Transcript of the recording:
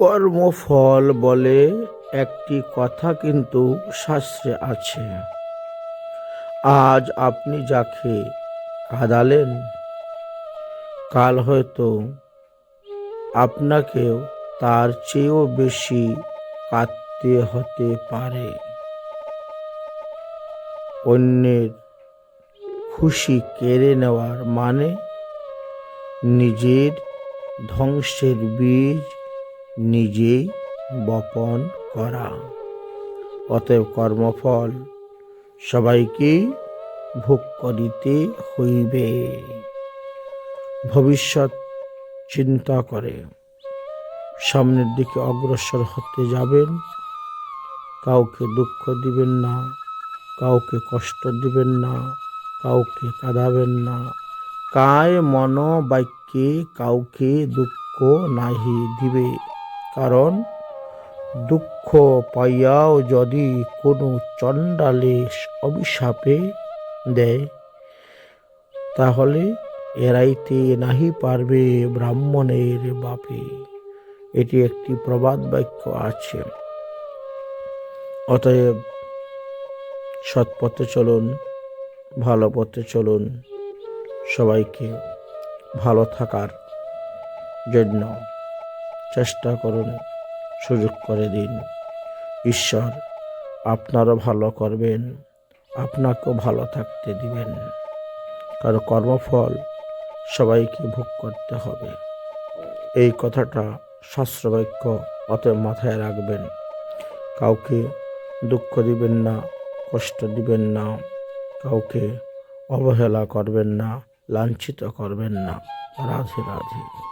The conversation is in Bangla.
কর্মফল বলে একটি কথা কিন্তু শাস্ত্রে আছে। আজ আপনি যাকে কাঁদালেন কাল হয়তো আপনাকেও তার চেয়েও বেশি কাঁদতে হতে পারে। অন্যের খুশি কেড়ে নেওয়ার মানে নিজের ধ্বংসের বীজ নিজেই বপন করা। অতএব কর্মফল সবাইকেই ভোগ করিতে হইবে। ভবিষ্যৎ চিন্তা করে সামনের দিকে অগ্রসর হতে যাবেন। কাউকে দুঃখ দিবেন না, কাউকে কষ্ট দিবেন না, কাউকে কাঁদাবেন না। কায় মন বাক্যে কাউকে দুঃখ নাহি দিবে। কারণ দুঃখ পাইয়াও যদি কোনো চণ্ডালে অভিশাপে দেয়, তাহলে এড়াইতে নাহি পারবে ব্রাহ্মণের বাপে। এটি একটি প্রবাদ বাক্য আছে। অতএব সৎ পথে চলুন, ভালো পথে চলুন, সবাইকে ভালো থাকার জন্য। চেষ্টা করুন, সুযোগ করে দিন। ঈশ্বর, আপনারও ভালো করবেন, আপনাকেও ভালো থাকতে দিবেন। কারণ কর্মফল সবাইকে ভোগ করতে হবে। এই কথাটা শাস্ত্রবাক্য অতএব মাথায় রাখবেন। কাউকে দুঃখ দিবেন না, কষ্ট দিবেন না, কাউকে অবহেলা করবেন না, লাঞ্ছিত করবেন না। রাধে রাধে।